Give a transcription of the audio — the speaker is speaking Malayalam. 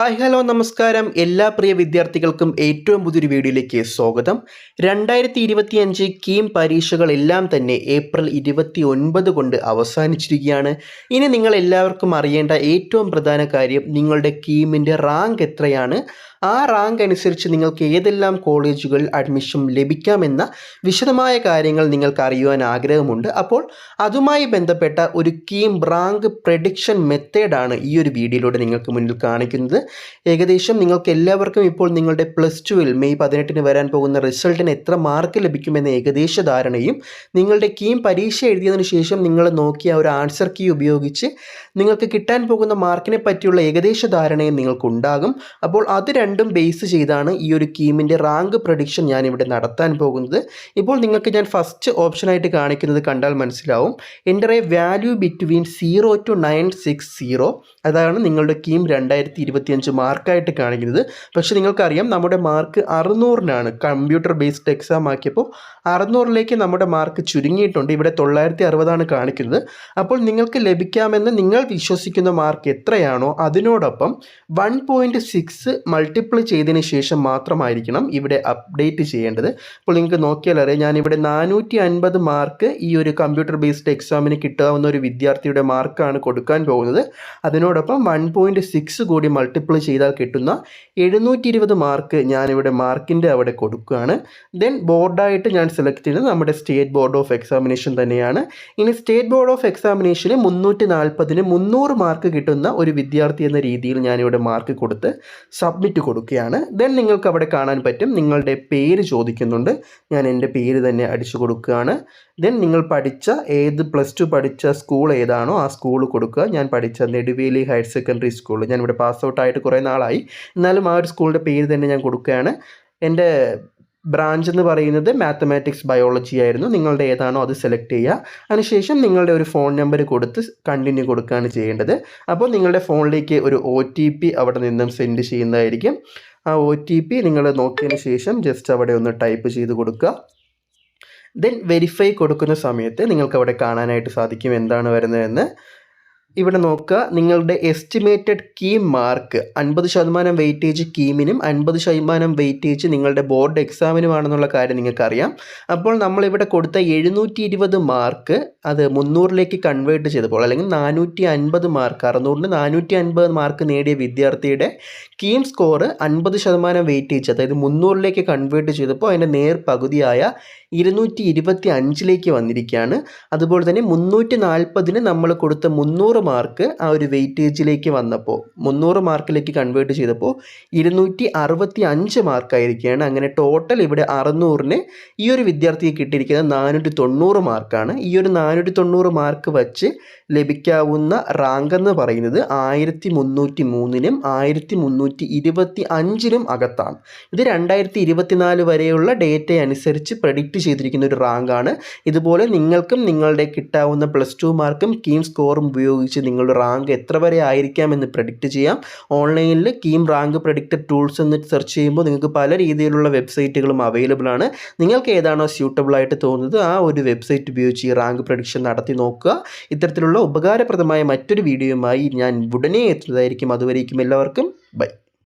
ഹായ് ഹലോ നമസ്കാരം. എല്ലാ പ്രിയ വിദ്യാർത്ഥികൾക്കും ഏറ്റവും പുതിയൊരു വീഡിയോയിലേക്ക് സ്വാഗതം. രണ്ടായിരത്തി ഇരുപത്തി അഞ്ച് കീം പരീക്ഷകളെല്ലാം തന്നെ ഏപ്രിൽ ഇരുപത്തി ഒൻപത് കൊണ്ട് അവസാനിച്ചിരിക്കുകയാണ്. ഇനി നിങ്ങൾ എല്ലാവർക്കും അറിയേണ്ട ഏറ്റവും പ്രധാന കാര്യം നിങ്ങളുടെ കീമിന്റെ റാങ്ക് എത്രയാണ്? ആ റാങ്ക് അനുസരിച്ച് നിങ്ങൾക്ക് ഏതെല്ലാം കോളേജുകളിൽ അഡ്മിഷൻ ലഭിക്കാമെന്ന വിശദമായ കാര്യങ്ങൾ നിങ്ങൾക്ക് അറിയുവാൻ ആഗ്രഹമുണ്ട്. അപ്പോൾ അതുമായി ബന്ധപ്പെട്ട ഒരു കീം റാങ്ക് പ്രഡിക്ഷൻ മെത്തേഡാണ് ഈ ഒരു വീഡിയോയിലൂടെ നിങ്ങൾക്ക് മുന്നിൽ കാണിക്കുന്നത്. ഏകദേശം നിങ്ങൾക്ക് എല്ലാവർക്കും ഇപ്പോൾ നിങ്ങളുടെ പ്ലസ് ടുവിൽ മെയ് പതിനെട്ടിന് വരാൻ പോകുന്ന റിസൾട്ടിന് എത്ര മാർക്ക് ലഭിക്കുമെന്ന ഏകദേശ ധാരണയും നിങ്ങളുടെ കീം പരീക്ഷ എഴുതിയതിനു ശേഷം നിങ്ങൾ നോക്കിയ ഒരു ആൻസർ കീ ഉപയോഗിച്ച് നിങ്ങൾക്ക് കിട്ടാൻ പോകുന്ന മാർക്കിനെ പറ്റിയുള്ള ഏകദേശ ധാരണയും നിങ്ങൾക്കുണ്ടാകും. അപ്പോൾ അത് രണ്ടും ബേസ് ചെയ്താണ് ഈ ഒരു കീമിന്റെ റാങ്ക് പ്രഡിക്ഷൻ ഞാനിവിടെ നടത്താൻ പോകുന്നത്. ഇപ്പോൾ നിങ്ങൾക്ക് ഞാൻ ഫസ്റ്റ് ഓപ്ഷനായിട്ട് കാണിക്കുന്നത് കണ്ടാൽ മനസ്സിലാവും. എന്റെ value between zero to nine six zero അതാണ് നിങ്ങളുടെ കീം രണ്ടായിരത്തി ഇരുപത്തിയഞ്ച് മാർക്കായിട്ട് കാണിക്കുന്നത്. പക്ഷേ നിങ്ങൾക്കറിയാം നമ്മുടെ മാർക്ക് അറുന്നൂറിനാണ്. കമ്പ്യൂട്ടർ ബേസ്ഡ് എക്സാം ആക്കിയപ്പോൾ അറുന്നൂറിലേക്ക് നമ്മുടെ മാർക്ക് ചുരുങ്ങിയിട്ടുണ്ട്. ഇവിടെ തൊള്ളായിരത്തി അറുപതാണ് കാണിക്കുന്നത്. അപ്പോൾ നിങ്ങൾക്ക് ലഭിക്കാമെന്ന് നിങ്ങൾ വിശ്വസിക്കുന്ന മാർക്ക് എത്രയാണോ അതിനോടൊപ്പം വൺ പോയിന്റ് സിക്സ് മൾട്ടിപ്പിൾ ചെയ്തതിന് ശേഷം മാത്രമായിരിക്കണം ഇവിടെ അപ്ഡേറ്റ് ചെയ്യേണ്ടത്. അപ്പോൾ നിങ്ങൾക്ക് നോക്കിയാൽ അറിയാം ഞാനിവിടെ നാനൂറ്റി അൻപത് മാർക്ക് ഈ ഒരു കമ്പ്യൂട്ടർ ബേസ്ഡ് എക്സാമിന് കിട്ടാവുന്ന ഒരു വിദ്യാർത്ഥിയുടെ മാർക്കാണ് കൊടുക്കാൻ പോകുന്നത്. അതിനോടൊപ്പം വൺ പോയിന്റ് സിക്സ് കൂടി മൾട്ടിപ്പിൾ ചെയ്താൽ കിട്ടുന്ന എഴുന്നൂറ്റി ഇരുപത് മാർക്ക് ഞാനിവിടെ മാർക്കിന്റെ അവിടെ കൊടുക്കുകയാണ്. ദെൻ ബോർഡായിട്ട് ഞാൻ സെലക്ട് ചെയ്തത് നമ്മുടെ സ്റ്റേറ്റ് ബോർഡ് ഓഫ് എക്സാമിനേഷൻ തന്നെയാണ്. ഇനി സ്റ്റേറ്റ് ബോർഡ് ഓഫ് എക്സാമിനേഷന് മുന്നൂറ്റി നാൽപ്പതിന് മുന്നൂറ് മാർക്ക് കിട്ടുന്ന ഒരു വിദ്യാർത്ഥി എന്ന രീതിയിൽ ഞാനിവിടെ മാർക്ക് കൊടുത്ത് സബ്മിറ്റ് കൊടുക്കുകയാണ്. ദെൻ നിങ്ങൾക്ക് അവിടെ കാണാൻ പറ്റും. നിങ്ങളുടെ പേര് ചോദിക്കുന്നുണ്ട്. ഞാൻ എന്റെ പേര് തന്നെ അടിച്ചു കൊടുക്കുകയാണ്. ദെൻ നിങ്ങൾ പഠിച്ച ഏത് പ്ലസ് ടു പഠിച്ച സ്കൂൾ ഏതാണോ ആ സ്കൂൾ കൊടുക്കുക. ഞാൻ പഠിച്ച നെടുവേലി ഹയർ സെക്കൻഡറി സ്കൂൾ ഞാൻ ഇവിടെ പാസ് ഔട്ട് ആയിട്ട് കുറേ നാളായി. എന്നാലും ആ ഒരു സ്കൂളിന്റെ പേര് തന്നെ ഞാൻ കൊടുക്കുകയാണ്. എന്റെ ബ്രാഞ്ച് എന്ന് പറയുന്നത് മാത്തമാറ്റിക്സ് ബയോളജി ആയിരുന്നു. നിങ്ങളുടെ ഏതാണോ അത് സെലക്ട് ചെയ്യുക. അതിനുശേഷം നിങ്ങളുടെ ഒരു ഫോൺ നമ്പർ കൊടുത്ത് കണ്ടിന്യൂ കൊടുക്കുകയാണ് ചെയ്യേണ്ടത്. അപ്പോൾ നിങ്ങളുടെ ഫോണിലേക്ക് ഒരു ഒ ടി പി അവിടെ നിന്നും സെൻഡ് ചെയ്യുന്നതായിരിക്കും. ആ ഒ ടി പി നിങ്ങൾ നോക്കിയതിന് ശേഷം ജസ്റ്റ് അവിടെ ഒന്ന് ടൈപ്പ് ചെയ്ത് കൊടുക്കുക. ദെൻ വെരിഫൈ കൊടുക്കുന്ന സമയത്ത് നിങ്ങൾക്ക് അവിടെ കാണാനായിട്ട് സാധിക്കും എന്താണ് വരുന്നതെന്ന്. ഇവിടെ നോക്കുക. നിങ്ങളുടെ എസ്റ്റിമേറ്റഡ് കീ മാർക്ക് അൻപത് ശതമാനം വെയിറ്റേജ് കീമിനും അൻപത് ശതമാനം വെയിറ്റേജ് നിങ്ങളുടെ ബോർഡ് എക്സാമിനുമാണെന്നുള്ള കാര്യം നിങ്ങൾക്കറിയാം. അപ്പോൾ നമ്മളിവിടെ കൊടുത്ത എഴുന്നൂറ്റി ഇരുപത് മാർക്ക് അത് മുന്നൂറിലേക്ക് കൺവേർട്ട് ചെയ്തപ്പോൾ അല്ലെങ്കിൽ നാനൂറ്റി അൻപത് മാർക്ക് അറുന്നൂറിന് നാനൂറ്റി അൻപത് മാർക്ക് നേടിയ വിദ്യാർത്ഥിയുടെ കീം സ്കോർ അൻപത് ശതമാനം വെയിറ്റേജ് അതായത് മുന്നൂറിലേക്ക് കൺവേർട്ട് ചെയ്തപ്പോൾ അതിന്റെ നേർ പകുതിയായ ഇരുന്നൂറ്റി ഇരുപത്തി അഞ്ചിലേക്ക് വന്നിരിക്കുകയാണ്. അതുപോലെ തന്നെ മുന്നൂറ്റി നാൽപ്പതിന് നമ്മൾ കൊടുത്ത മുന്നൂറ് മാർക്ക് ആ ഒരു വെയിറ്റേജിലേക്ക് വന്നപ്പോൾ മുന്നൂറ് മാർക്കിലേക്ക് കൺവേർട്ട് ചെയ്തപ്പോൾ ഇരുന്നൂറ്റി അറുപത്തി അഞ്ച് മാർക്കായിരിക്കുകയാണ്. അങ്ങനെ ടോട്ടൽ ഇവിടെ അറുന്നൂറിന് ഈ ഒരു വിദ്യാർത്ഥിക്ക് കിട്ടിയിരിക്കുന്നത് നാനൂറ്റി തൊണ്ണൂറ് മാർക്കാണ്. ഈ ഒരു നാനൂറ്റി തൊണ്ണൂറ് മാർക്ക് വച്ച് ലഭിക്കാവുന്ന റാങ്ക് എന്ന് പറയുന്നത് ആയിരത്തി മുന്നൂറ്റി മൂന്നിനും ആയിരത്തി മുന്നൂറ്റി ഇരുപത്തി അഞ്ചിനും അകത്താണ്. ഇത് രണ്ടായിരത്തി ഇരുപത്തിനാല് വരെയുള്ള ഡേറ്റ അനുസരിച്ച് പ്രഡിക്റ്റ് ചെയ്തിരിക്കുന്ന ഒരു റാങ്കാണ്. ഇതുപോലെ നിങ്ങൾക്കും നിങ്ങളുടെ കിട്ടാവുന്ന പ്ലസ് ടു മാർക്കും കീം സ്കോറും ഉപയോഗിച്ച് നിങ്ങളുടെ റാങ്ക് എത്ര വരെ ആയിരിക്കാം എന്ന് പ്രഡിക്റ്റ് ചെയ്യാം. ഓൺലൈനിൽ കീം റാങ്ക് പ്രഡിക്റ്റഡ് ടൂൾസ് എന്ന് സെർച്ച് ചെയ്യുമ്പോൾ നിങ്ങൾക്ക് പല രീതിയിലുള്ള വെബ്സൈറ്റുകളും അവൈലബിൾ ആണ്. നിങ്ങൾക്ക് ഏതാണോ സ്യൂട്ടബിൾ ആയിട്ട് തോന്നുന്നത് ആ ഒരു വെബ്സൈറ്റ് ഉപയോഗിച്ച് ഈ റാങ്ക് പ്രഡിക്ഷൻ നടത്തി നോക്കുക. ഇത്തരത്തിലുള്ള ഉപകാരപ്രദമായ മറ്റൊരു വീഡിയോയുമായി ഞാൻ ഉടനെ എത്തുന്നതായിരിക്കും. അതുവരേക്കും എല്ലാവർക്കും ബൈ